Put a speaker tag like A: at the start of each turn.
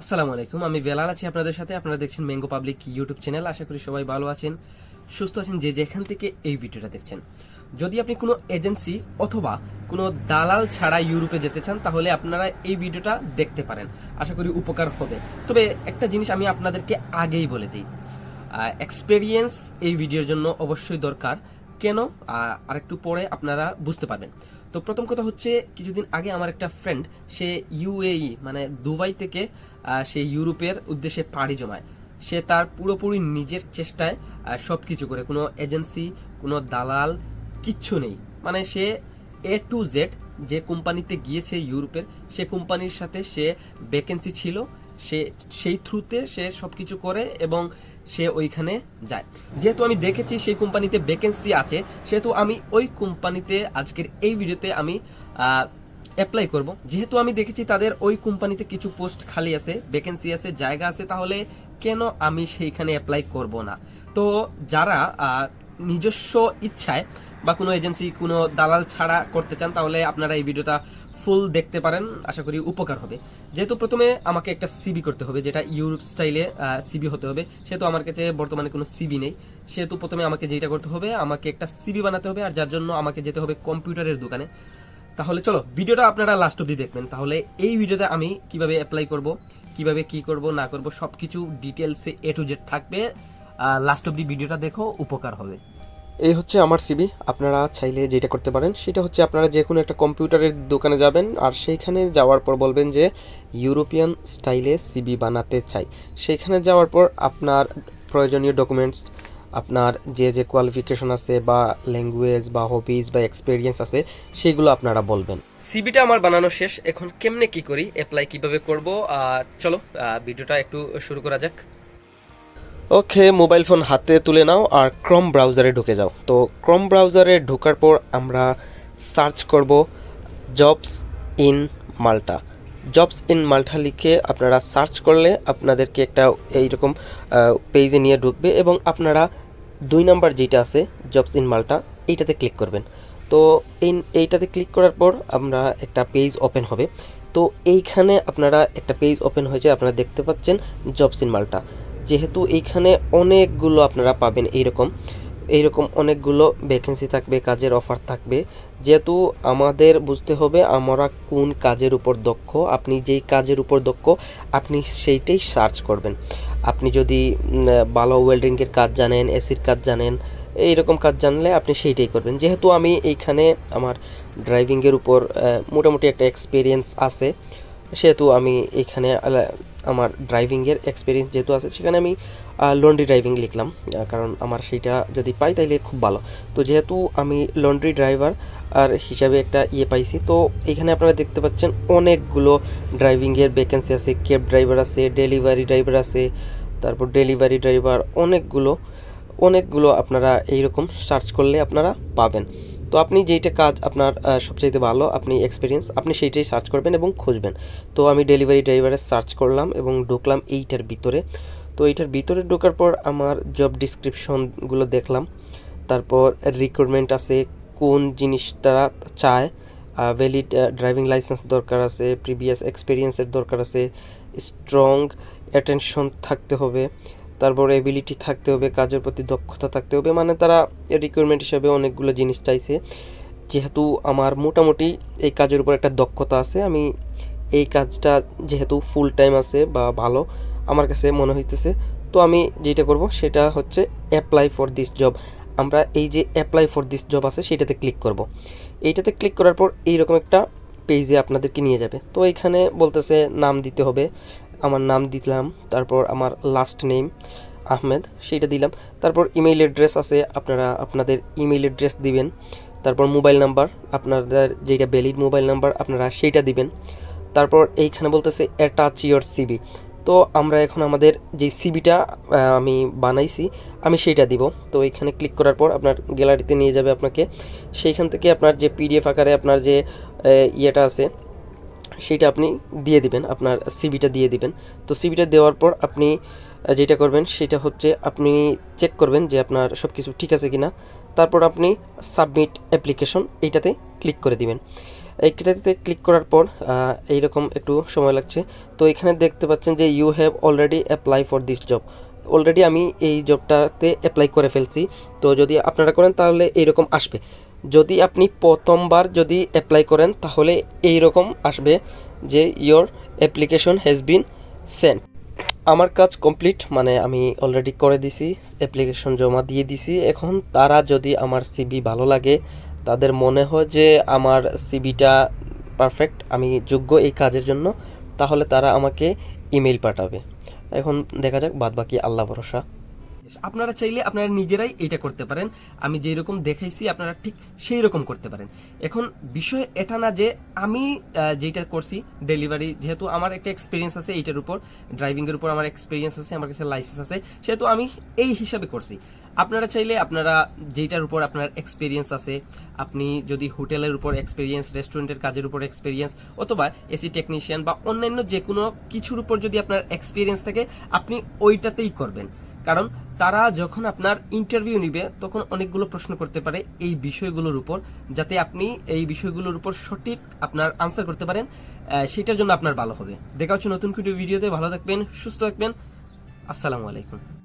A: আসসালামু আলাইকুম, আমি বেলাল আছি আপনাদের সাথে। আপনারা দেখছেন ম্যাঙ্গো পাবলিক ইউটিউব চ্যানেল আশা করি সবাই ভালো আছেন, সুস্থ আছেন, যে যেখান থেকে এই ভিডিওটা দেখছেন। যদি আপনি কোনো এজেন্সি অথবা কোনো দালাল ছাড়া ইউরোপে যেতে চান, তাহলে আপনারা এই ভিডিওটা দেখতে পারেন। আশা করি উপকার হবে। তবে একটা জিনিস আমি আপনাদেরকে আগেই বলে দিই। এক্সপেরিয়েন্স এই ভিডিওর জন্য অবশ্যই দরকার। কেন? আরেকটু পরে আপনারা বুঝতে পারবেন। তো প্রথম কথা হচ্ছে, কিছুদিন আগে আমার একটা ফ্রেন্ড সে ইউএই মানে দুবাই থেকে সে ইউরোপের উদ্দেশ্যে পাড়ি জমায়। সে তার পুরোপুরি নিজের চেষ্টায় সব কিছু করে। কোনো এজেন্সি কোনো দালাল, কিচ্ছু নেই। মানে সে এ টু জেড যে কোম্পানিতে গিয়েছে ইউরোপের, সে কোম্পানির সাথে সে ভ্যাকেন্সি ছিল। সে, সেই থ্রুতে সে সবকিছু করে এবং সে ওইখানে যায়। যেহেতু আমি দেখেছি সেই কোম্পানিতে ভ্যাকেন্সি আছে, সেহেতু আমি ওই কোম্পানিতে আজকের এই ভিডিওতে আমি অ্যাপ্লাই করব। যেহেতু আমি দেখেছি তাদের ওই কোম্পানিতে কিছু পোস্ট খালি আছে ভ্যাকেন্সি আছে, জায়গা আছে, তাহলে কেন আমি সেইখানে অ্যাপ্লাই করব না? তো যারা নিজস্ব ইচ্ছায় বা কোনো এজেন্সি কোনো দালাল ছাড়া করতে চান, তাহলে আপনারা এই ভিডিওটা ফুল দেখতে পারেন, আশা করি উপকার হবে। যেহেতু প্রথমে আমাকে একটা সিবি করতে হবে, যেটা ইউরোপ স্টাইলে সিবি হতে হবে, সেহেতু আমার কাছে বর্তমানে কোনো সিবি নেই। সেহেতু প্রথমে আমাকে যেটা করতে হবে, আমাকে একটা সিবি বানাতে হবে, আর যার জন্য আমাকে যেতে হবে কম্পিউটারের দোকানে। তাহলে চলো, ভিডিওটা আপনারা লাস্ট অব্দি দেখবেন। তাহলে এই ভিডিওতে আমি কীভাবে অ্যাপ্লাই করব, কীভাবে কি করব, না করব, সবকিছু ডিটেলসে এ টু জেড থাকবে। লাস্ট অব্দি ভিডিওটা দেখো, উপকার হবে।
B: এই হচ্ছে আমার সিবি আপনারা চাইলে যেটা করতে পারেন, সেটা হচ্ছে আপনারা যে কোনো একটা কম্পিউটারের দোকানে যাবেন, আর সেইখানে যাওয়ার পর বলবেন যে, ইউরোপিয়ান স্টাইলে সিবি বানাতে চাই। সেইখানে যাওয়ার পর আপনার প্রয়োজনীয় ডকুমেন্টস আপনার যে যে কোয়ালিফিকেশন আছে বা ল্যাঙ্গুয়েজ বা হবিজ বা এক্সপিরিয়েন্স আছে সেগুলো আপনারা বলবেন।
A: সিবিটা আমার বানানো শেষ, এখন কেমনে কি করি অ্যাপ্লাই কীভাবে করব চলো ভিডিওটা একটু শুরু করা যাক।
B: ওকে, মোবাইল ফোন হাতে তুলে নাও আর ক্রম ব্রাউজারে ঢুকে যাও। তো ক্রম ব্রাউজারে ঢোকার পর আমরা সার্চ করব jobs in Malta. Jobs in Malta লিখে আপনারা সার্চ করলে আপনাদেরকে একটা এইরকম পেজে নিয়ে ঢুকবে এবং আপনারা দুই নাম্বার যেটা আছে, জবস ইন মাল্টা, এইটাতে ক্লিক করবেন। তো এই, এইটাতে ক্লিক করার পর আমরা একটা পেজ ওপেন হবে। তো এইখানে আপনারা একটা পেজ ওপেন হয়েছে, আপনারা দেখতে পাচ্ছেন জবস ইন মাল্টা। যেহেতু এইখানে অনেকগুলো আপনারা পাবেন এইরকম এইরকম অনেকগুলো ভ্যাকেন্সি থাকবে, কাজের অফার থাকবে। যেহেতু আমাদের বুঝতে হবে আমরা কোন কাজের উপর দক্ষ, আপনি যেই কাজের উপর দক্ষ, আপনি সেইটাই সার্চ করবেন। আপনি যদি ভালো ওয়েল্ডিংয়ের কাজ জানেন এসির কাজ জানেন, এইরকম কাজ জানলে আপনি সেইটাই করবেন। যেহেতু আমি এইখানে আমার ড্রাইভিংয়ের উপর মোটামুটি একটা এক্সপিরিয়েন্স আছে, সেহেতু আমি এইখানে আলা- আমার ড্রাইভিংয়ের এক্সপিরিয়েন্স যেহেতু আছে, সেখানে আমি লন্ড্রি ড্রাইভিং লিখলাম কারণ আমার সেইটা যদি পাই তাইলে খুব ভালো। তো যেহেতু আমি লন্ড্রি ড্রাইভার আর হিসাবে একটা ইয়ে পাইছি, তো এখানে আপনারা দেখতে পাচ্ছেন অনেকগুলো ড্রাইভিংয়ের ভ্যাকেন্সি আছে ক্যাব ড্রাইভার আছে ডেলিভারি ড্রাইভার আছে, তারপর ডেলিভারি ড্রাইভার অনেকগুলো অনেকগুলো আপনারা এইরকম সার্চ করলে আপনারা পাবেন। তো আপনি যেইটা কাজ আপনার সবচাইতে ভালো, আপনি এক্সপিরিয়েন্স আপনি সেইটাই সার্চ করবেন এবং খুঁজবেন। তো আমি ডেলিভারি ড্রাইভারে সার্চ করলাম এবং ঢুকলাম এইটার ভিতরে। তো এইটার ভিতরে ঢোকার পর আমার জব ডিসক্রিপশনগুলো দেখলাম। তারপর রিক্রুটমেন্ট আছে, কোন জিনিসটা চায় ভ্যালিড ড্রাইভিং লাইসেন্স দরকার আছে প্রিভিয়াস এক্সপিরিয়েন্সের দরকার আছে স্ট্রং অ্যাটেনশন থাকতে হবে। তারপর এবিলিটি থাকতে হবে, কাজের প্রতি দক্ষতা থাকতে হবে মানে তারা রিক্রুটমেন্ট হিসাবে অনেকগুলো জিনিস চাইছে। যেহেতু আমার মোটামুটি এই কাজের উপর একটা দক্ষতা আছে, আমি এই কাজটা যেহেতু ফুল টাইম আছে বা ভালো, আমার কাছে মনে হইতেছে, তো আমি যেটা করব সেটা হচ্ছে অ্যাপ্লাই ফর দিস জব আমরা এই যে অ্যাপ্লাই ফর দিস জব আছে, সেটাতে ক্লিক করব। এইটাতে ক্লিক করার পর এইরকম একটা পেজে আপনাদেরকে নিয়ে যাবে। তো এখানে বলতেছে, নাম দিতে হবে আমার নাম দিলাম, তারপর আমার লাস্ট নেম আহমেদ, সেইটা দিলাম। তারপর ইমেইল অ্যাড্রেস আছে, আপনারা আপনাদের ইমেইল অ্যাড্রেস দিবেন। তারপর মোবাইল নাম্বার আপনাদের যেটা ভ্যালিড মোবাইল নাম্বার আপনারা সেইটা দিবেন। তারপর এইখানে বলতেছে অ্যাটাচ ইয়োর সিবি তো আমরা এখন আমাদের যে সিবিটা আমি বানাইছি, আমি সেইটা দিব। তো এখানে ক্লিক করার পর আপনার গ্যালারিতে নিয়ে যাবে আপনাকে। সেইখান থেকে আপনার যে পিডিএফ আকারে আপনার যে ইয়েটা আছে সেইটা আপনি দিয়ে দিবেন, আপনার সিবিটা দিয়ে দিবেন। তো সিবিটা দেওয়ার পর আপনি যেটা করবেন সেটা হচ্ছে আপনি চেক করবেন যে আপনার সব কিছু ঠিক আছে কিনা। তারপর আপনি সাবমিট অ্যাপ্লিকেশন এইটাতে ক্লিক করে দিবেন। এইটাতে ক্লিক করার পর এইরকম একটু সময় লাগছে। তো এখানে দেখতে পাচ্ছেন যে you have already apply for this job already আমি এই জবটাতে অ্যাপ্লাই করে ফেলছি। তো যদি আপনারা করেন তাহলে এইরকম আসবে। যদি আপনি প্রথমবার যদি অ্যাপ্লাই করেন, তাহলে এই রকম আসবে যে your application has been sent আমার কাজ কমপ্লিট মানে আমি অলরেডি করে দিছি অ্যাপ্লিকেশন জমা দিয়ে দিছি। এখন তারা যদি আমার সিবি ভালো লাগে, তাদের মনে হয় যে আমার সিবিটা পারফেক্ট আমি যোগ্য এই কাজের জন্য, তাহলে তারা আমাকে ইমেল পাঠাবে। এখন দেখা যাক বাদ বাকি আল্লাহ ভরসা।
A: আপনারা চাইলে আপনারা নিজেরাই এটা করতে পারেন। আমি যেই রকম দেখাইছি, আপনারা ঠিক সেই রকম করতে পারেন। এখন বিষয় এটা না যে আমি যেটা করছি ডেলিভারি যেহেতু আমার একটা এক্সপিরিয়েন্স আছে এইটার উপর ড্রাইভিং এর উপর আমার এক্সপিরিয়েন্স আছে, আমার কাছে লাইসেন্স আছে, সেহেতু আমি এই হিসাবে করছি। আপনারা চাইলে আপনারা যেটার উপর আপনার এক্সপিরিয়েন্স আছে, আপনি যদি হোটেলের উপর এক্সপিরিয়েন্স রেস্টুরেন্টের কাজের উপর এক্সপিরিয়েন্স অথবা এসি টেকনিশিয়ান বা অন্যান্য যে কোনো কিছুর উপর যদি আপনার এক্সপিরিয়েন্স থাকে, আপনি ওইটাতেই করবেন। কারণ তারা যখন আপনার ইন্টারভিউ নিবে, তখন অনেকগুলো প্রশ্ন করতে পারে এই বিষয়গুলোর উপর, যাতে আপনি এই বিষয়গুলোর উপর সঠিক আপনার আনসার করতে পারেন সেটার জন্য আপনার ভালো হবে। দেখা হচ্ছে নতুন কোনো ভিডিওতে ভালো থাকবেন, সুস্থ থাকবেন। আসসালামু আলাইকুম।